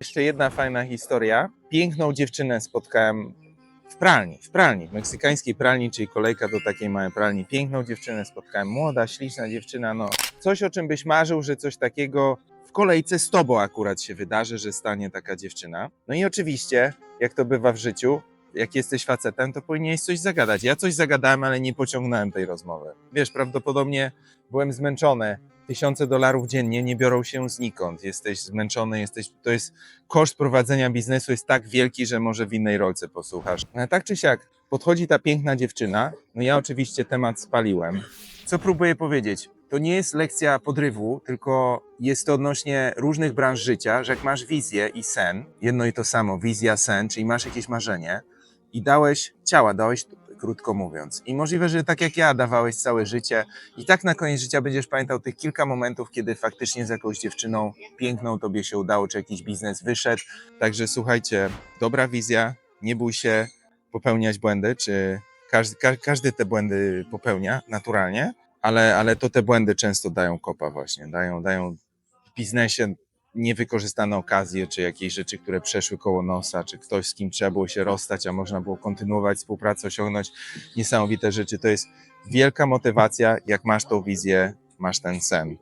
Jeszcze jedna fajna historia. Piękną dziewczynę spotkałem w pralni, w pralni, w meksykańskiej pralni, czyli kolejka do takiej małej pralni. Piękną dziewczynę spotkałem, młoda, śliczna dziewczyna, no coś o czym byś marzył, że coś takiego w kolejce z tobą akurat się wydarzy, że stanie taka dziewczyna. No i oczywiście, jak to bywa w życiu, jak jesteś facetem, to powinieneś coś zagadać. Ja coś zagadałem, ale nie pociągnąłem tej rozmowy. Wiesz, prawdopodobnie byłem zmęczony. Tysiące dolarów dziennie nie biorą się znikąd. Jesteś zmęczony, jesteś. To jest koszt prowadzenia biznesu jest tak wielki, że może w innej rolce posłuchasz. Ale tak czy siak, podchodzi ta piękna dziewczyna. No ja oczywiście temat spaliłem. Co próbuję powiedzieć? To nie jest lekcja podrywu, tylko jest to odnośnie różnych branż życia, że jak masz wizję i sen, jedno i to samo, wizja, sen, czyli masz jakieś marzenie i dałeś ciała, dałeś krótko mówiąc. I możliwe, że tak jak ja dawałeś całe życie i tak na koniec życia będziesz pamiętał tych kilka momentów, kiedy faktycznie z jakąś dziewczyną piękną tobie się udało, czy jakiś biznes wyszedł. Także słuchajcie, dobra wizja, nie bój się popełniać błędy, czy każdy, ka, każdy te błędy popełnia naturalnie, ale, ale to te błędy często dają kopa właśnie, dają, dają w biznesie niewykorzystane okazje, czy jakieś rzeczy, które przeszły koło nosa, czy ktoś, z kim trzeba było się rozstać, a można było kontynuować współpracę, osiągnąć niesamowite rzeczy. To jest wielka motywacja, jak masz tą wizję, masz ten sen.